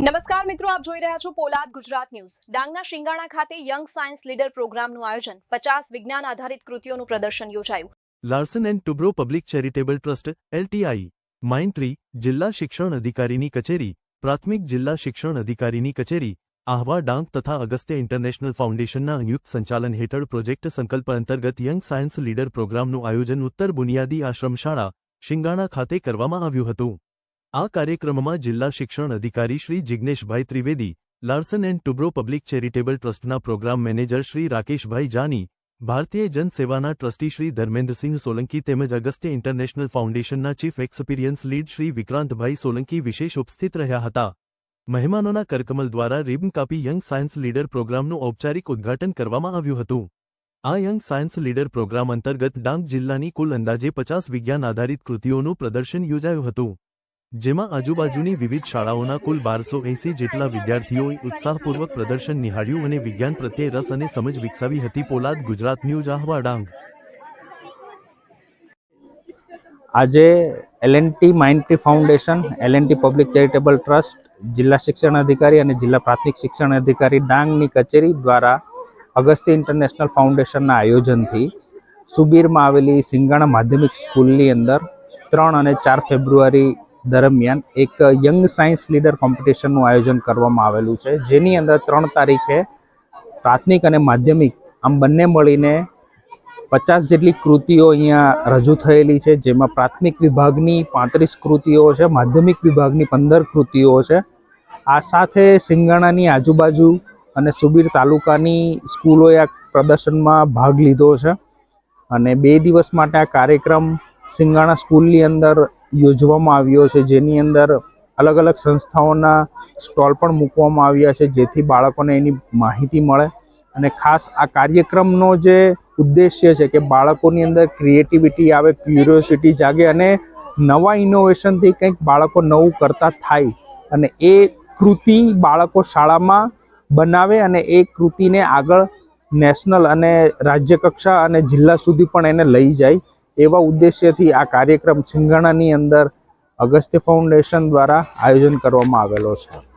નમસ્કાર મિત્રો, આપ જોઈ રહ્યા છો પોલાદ ગુજરાત ન્યૂઝ. ડાંગના શિંગાણા ખાતે યંગ સાયન્સ લીડર પ્રોગ્રામનું આયોજન. પચાસ વિજ્ઞાન આધારિત કૃતિઓનું પ્રદર્શન યોજાયું. Larsen and Toubro public charitable trust, LTI, Mindtree, જિલ્લા શિક્ષણ અધિકારીની કચેરી, પ્રાથમિક જિલ્લા શિક્ષણ અધિકારીની કચેરી, આહવા ડાંગ તથા અગસ્ત્ય ઇન્ટરનેશનલ ફાઉન્ડેશનના સંયુક્ત સંચાલન હેઠળ પ્રોજેક્ટ સંકલ્પ અંતર્ગત યંગ સાયન્સ લીડર પ્રોગ્રામનું આયોજન ઉત્તર બુનિયાદી આશ્રમ શાળા શિંગાણા ખાતે કરવામાં આવ્યું હતું. આ કાર્યક્રમમાં જિલ્લા શિક્ષણ અધિકારી Shri Jigneshbhai Trivedi, Larsen and Toubro public charitable ટ્રસ્ટના પ્રોગ્રામ મેનેજર શ્રી રાકેશભાઈ જાની, ભારતીય જનસેવાના ટ્રસ્ટી શ્રી ધર્મેન્દ્રસિંહ સોલંકી તેમજ અગસ્ત્ય ઇન્ટરનેશનલ ફાઉન્ડેશનના chief experience lead Shri Vikrantbhai Solanki વિશેષ ઉપસ્થિત રહ્યા હતા. મહેમાનોના કરકમલ દ્વારા રિબન કાપી યંગ સાયન્સ લીડર પ્રોગ્રામનું ઔપચારિક ઉદ્ઘાટન કરવામાં આવ્યું હતું. આ યંગ સાયન્સ લીડર પ્રોગ્રામ અંતર્ગત ડાંગ જિલ્લાની કુલ અંદાજે પચાસ વિજ્ઞાન આધારિત કૃતિઓનું પ્રદર્શન યોજાયું હતું. જેમાં આજુબાજુની વિવિધ શાળાઓના કુલ બારસો એંસી જેટલા વિદ્યાર્થીઓએ ઉત્સાહપૂર્વક પ્રદર્શન નિહાળ્યું અને વિજ્ઞાન પ્રત્યે રસ અને સમજ વિકસાવી હતી. પોલાદ ગુજરાત ન્યૂઝ આહવા ડાંગ આજે LNT Mindtree foundation, LNT public charitable trust, જિલ્લા શિક્ષણ અધિકારી અને જિલ્લા પ્રાથમિક શિક્ષણ અધિકારી ડાંગની કચેરી દ્વારા અગસ્તી ઇન્ટરનેશનલ ફાઉન્ડેશનના આયોજનથી સુબીરમાં આવેલી સિંગાણા માધ્યમિક સ્કૂલની અંદર ત્રણ અને ચાર ફેબ્રુઆરી દરમિયાન એક યંગ સાયન્સ લીડર કોમ્પિટિશનનું આયોજન કરવામાં આવેલું છે, જેની અંદર ત્રણ તારીખે પ્રાથમિક અને માધ્યમિક આમ બંને મળીને પચાસ જેટલી કૃતિઓ અહીંયા રજૂ થયેલી છે, જેમાં પ્રાથમિક વિભાગની પાંત્રીસ કૃતિઓ છે, માધ્યમિક વિભાગની પંદર કૃતિઓ છે. આ સાથે સિંગાણાની આજુબાજુ અને સુબીર તાલુકાની સ્કૂલોએ આ પ્રદર્શનમાં ભાગ લીધો છે. અને બે દિવસ માટે આ કાર્યક્રમ સિંગાણા સ્કૂલની અંદર યોજવામાં આવ્યો છે. જેની અંદર અલગ અલગ સંસ્થાઓના સ્ટોલ પણ મૂકવામાં આવ્યા છે, જેથી બાળકોને એની માહિતી મળે. અને ખાસ આ કાર્યક્રમનો જે ઉદ્દેશ્ય છે કે બાળકોની અંદર ક્રિએટિવિટી આવે ક્યુરિયોસિટી જાગે અને નવા ઇનોવેશનથી કંઈક બાળકો નવું કરતા થાય. અને એ કૃતિ બાળકો શાળામાં બનાવે અને એ કૃતિને આગળ નેશનલ અને રાજ્ય કક્ષા અને જિલ્લા સુધી પણ એને લઈ જાય. એવા ઉદ્દેશ્યથી આ કાર્યક્રમ સિંગાણાની અંદર અગસ્ત્ય ફાઉન્ડેશન દ્વારા આયોજન કરવામાં આવેલો છે.